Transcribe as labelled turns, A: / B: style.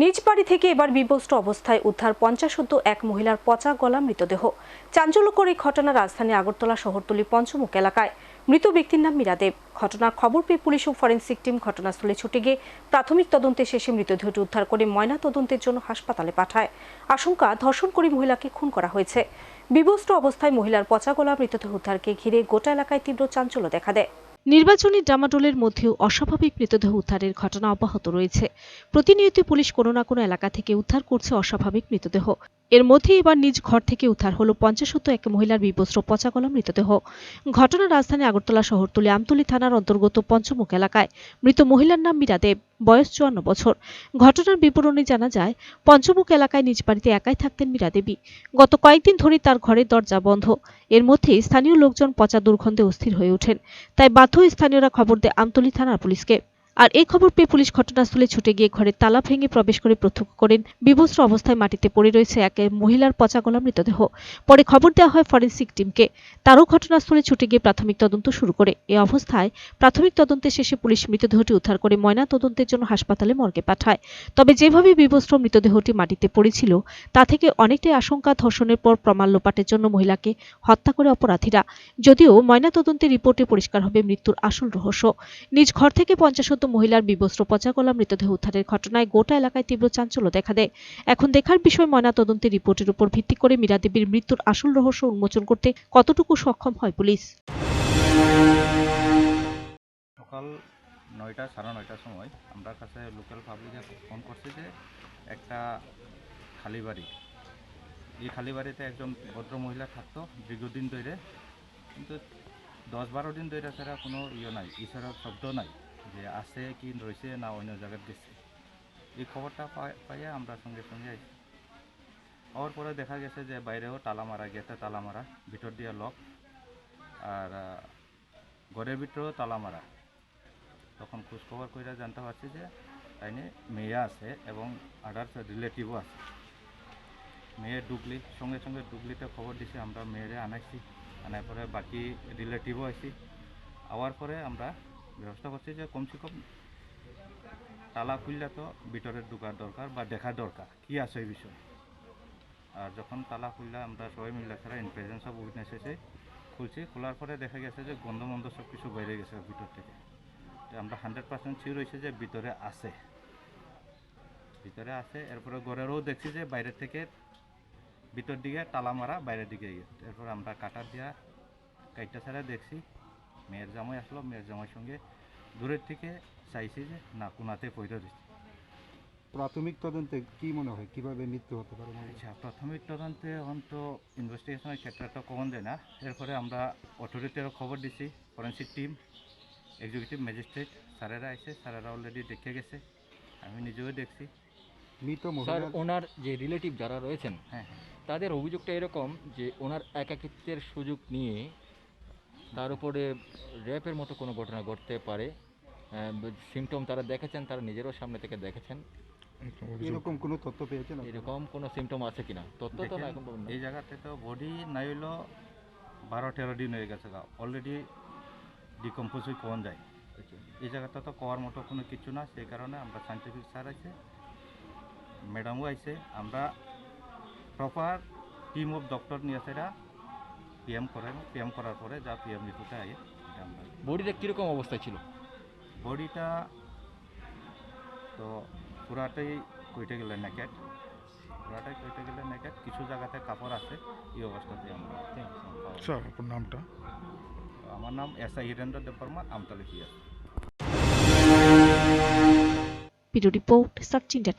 A: নিজ বাড়ি থেকে এবার বিবস্ত্র অবস্থায় উদ্ধার পঞ্চাশোদ্দ এক মহিলার পচা গলা মৃতদেহ। চাঞ্চল্যকর এই ঘটনা রাজধানী আগরতলা শহরতলি পঞ্চমুখ এলাকায়। মৃত ব্যক্তির নাম মীরা দেব ঘটনার খবর পেয়ে পুলিশ ও ফরেন্সিক টিম ঘটনাস্থলে ছুটে গিয়ে প্রাথমিক তদন্তে শেষে মৃতদেহটি উদ্ধার করে ময়না তদন্তের জন্য হাসপাতালে পাঠায়। আশঙ্কা, ধর্ষণ করে মহিলাকে খুন করা হয়েছে। বিবস্ত্র অবস্থায় মহিলার পচা গলা মৃতদেহ উদ্ধারকে ঘিরে গোটা এলাকায় তীব্র চাঞ্চল্য দেখা দেয়। নির্বাচনী ডামাডোলের মধ্যেও অস্বাভাবিক মৃতদেহ উদ্ধারের ঘটনা অব্যাহত রয়েছে। প্রতিনিয়ত পুলিশ কোনো না কোনো এলাকা থেকে উদ্ধার করছে অস্বাভাবিক মৃতদেহ। এর মধ্যে এবার নিজ ঘর থেকে উদ্ধার হলো পঞ্চাশত্ব এক মহিলার বিবস্ত্র পচাগলা মৃতদেহ। ঘটনা রাজধানী আগরতলা শহরতলি, আমতলী থানার অন্তর্গত পঞ্চমুখ এলাকায় মৃত মহিলার নাম মীরা দেব, বয়স চুয়ান্ন বছর। ঘটনার বিবরণে জানা যায়, পঞ্চমুখ এলাকায় নিজ বাড়িতে একাই থাকতেন মীরা দেবী। গত কয়েকদিন ধরে তার ঘরের দরজা বন্ধ। এর মধ্যেই স্থানীয় লোকজন পচা দুর্গন্ধে অস্থির হয়ে ওঠেন। তাই বাধ্য স্থানীয়রা খবর দেয় আমতলী থানার পুলিশকে। আর এই খবর পেয়ে পুলিশ ঘটনাস্থলে ছুটে গিয়ে ঘরের তালা ভেঙে প্রবেশ করে প্রত্যক্ষ করেন বিবস্ত্র অবস্থায় মাটিতে পড়ে রয়েছে এক মহিলার পচা গলা মৃতদেহ। পরে খবর দেওয়া হয় ফরেন্সিক টিমকে। তারও ঘটনাস্থলে ছুটে গিয়ে প্রাথমিক তদন্ত শুরু করে। এ অবস্থায় প্রাথমিক তদন্তে শেষে পুলিশ মৃতদেহটি উদ্ধার করে ময়না তদন্তের জন্য হাসপাতালে মর্গে পাঠায়। তবে যেভাবে বিবস্ত্র মৃতদেহটি মাটিতে পড়েছিল, তা থেকে অনেকটাই আশঙ্কা ধর্ষণের পর প্রমাণ লোপাটের জন্য মহিলাকে হত্যা করে অপরাধীরা। যদিও ময়না ময়নাতদন্তের রিপোর্টে পরিষ্কার হবে মৃত্যুর আসল রহস্য। নিজ ঘর থেকে পঞ্চাশত মহিলার বিবস্ত্র পচাগলা মৃতদেহ উদ্ধারের ঘটনায় গোটা এলাকায় তীব্র চাঞ্চল্য দেখা দেয়। এখন দেখার বিষয় ময়নাতদন্তের রিপোর্টের উপর ভিত্তি করে মীরা দেবীর মৃত্যুর আসল রহস্য উন্মোচন করতে কতটুকু সক্ষম হয় পুলিশ?
B: সকাল নয়টা, সাড়ে নয়টার সময় আমরা কাছে লোকাল পাবলিকে ফোন করছে যে একটা খালি বাড়ি। এই খালি বাড়িতে একজন ভদ্র মহিলা থাকতো দীর্ঘদিন ধরে। কিন্তু দশ বারো দিন ধরে ছাড়া কোনো ইয়ে নাই ঈশ্বরের শব্দ নাই। যে আছে কি রয়েছে না অন্য জায়গায় গেছে। এই খবরটা পাই- পাইয়ে আমরা সঙ্গে সঙ্গে আইছি। হওয়ার পরে দেখা গেছে যে বাইরেও তালা মারা গেছে তালা মারা, ভিতর দিয়ে লক আর ঘরের ভিতরেও তালা মারা। তখন খোঁজখবর করে জানতে পারছি যে তাইনে মেয়ে আছে এবং আদার্স রিলেটিভও আছে। মেয়ে ডুবলি সঙ্গে সঙ্গে ডুবলিতে খবর দিছি, আমরা মেয়েরে আনাইছি। আনার পরে বাকি রিলেটিভও আইছি। আওয়ার পরে আমরা ব্যবস্থা করছি যে কমসে কম তালা খুললে তো ভিতরে ঢুকার দরকার বা দেখা দরকার। কি আছে এই বিষয়ে? আর যখন তালা খুললে আমরা সবাই মিলে ছাড়া ইন প্রেজেন্স অফ উইটনেস এসে খুলছি। খোলার পরে দেখা গেছে যে গন্ধ মন্ধ সব কিছু বাইরে গেছে ভিতর থেকে। তো আমরা হান্ড্রেড পার্সেন্ট শিওর হয়েছে যে ভিতরে আছে। ভিতরে আছে, এরপরে ঘরেরও দেখছি যে বাইরের থেকে ভিতর দিকে তালা মারা বাইরের দিকে এরপর আমরা কাটার দিয়া কাইটটা ছাড়া দেখছি। মেয়ের জামাই আসলো মেয়ের জামাইয়ের সঙ্গে দূরের থেকে চাইছি যে না কোনাতে পয়সা দিচ্ছি
C: প্রাথমিক তদন্তে কি মনে হয়? কীভাবে মৃত্যু হতে পারে? মনে
B: আচ্ছা প্রাথমিক তদন্তে এখন তো ইনভেস্টিগেশনের ক্ষেত্রে তো কমন দেয় না। এরপরে আমরা অথরিটিরও খবর দিছি ফরেন্সিক টিম এক্সিকিউটিভ ম্যাজিস্ট্রেট স্যারেরা এসে স্যারেরা অলরেডি দেখে গেছে আমি নিজেও দেখছি।
C: মৃত
D: স্যার ওনার যে রিলেটিভ যারা রয়েছেন
B: হ্যাঁ হ্যাঁ।
D: তাদের অভিযোগটা এরকম যে ওনার একাকিত্বের সুযোগ নিয়ে তার উপরে র্যাপের মতো কোনো ঘটনা ঘটতে পারে। সিমটম তারা দেখেছেন তারা নিজেরও সামনে থেকে দেখেছেন।
C: এরকম কোনো তথ্য পেয়েছেন?
D: এরকম কোনো সিমটম আছে কিনা? তথ্য তো না এখন
B: এই জায়গাতে তো বডি নাই হইল বারো তেরো দিন হয়ে গেছে অলরেডি ডিকম্পোজ হয়ে কমন যায়। এই জায়গাটা তো কওয়ার মতো কোনো কিছু না সেই কারণে আমরা সাইন্টিফিক স্যার আছে ম্যাডামও আইছে। আমরা প্রপার টিম অফ ডক্টর নিয়ে সেটা পিএম করেন পিএম করার পরে যা পিএম রিপোর্টে আগে আমরা
D: বডিটা কীরকম অবস্থায় ছিল?
B: বডিটা তো পুরাটাই কইটে গেলে নেকেট পুরাটাই কইটে গেলে নেকেট কিছু জায়গাতে কাপড় আছে এই অবস্থাতে আমরা
E: স্যার আপনার নামটা?
B: আমার নাম S I Hirendra Debbarma Amtali PS
A: video report search India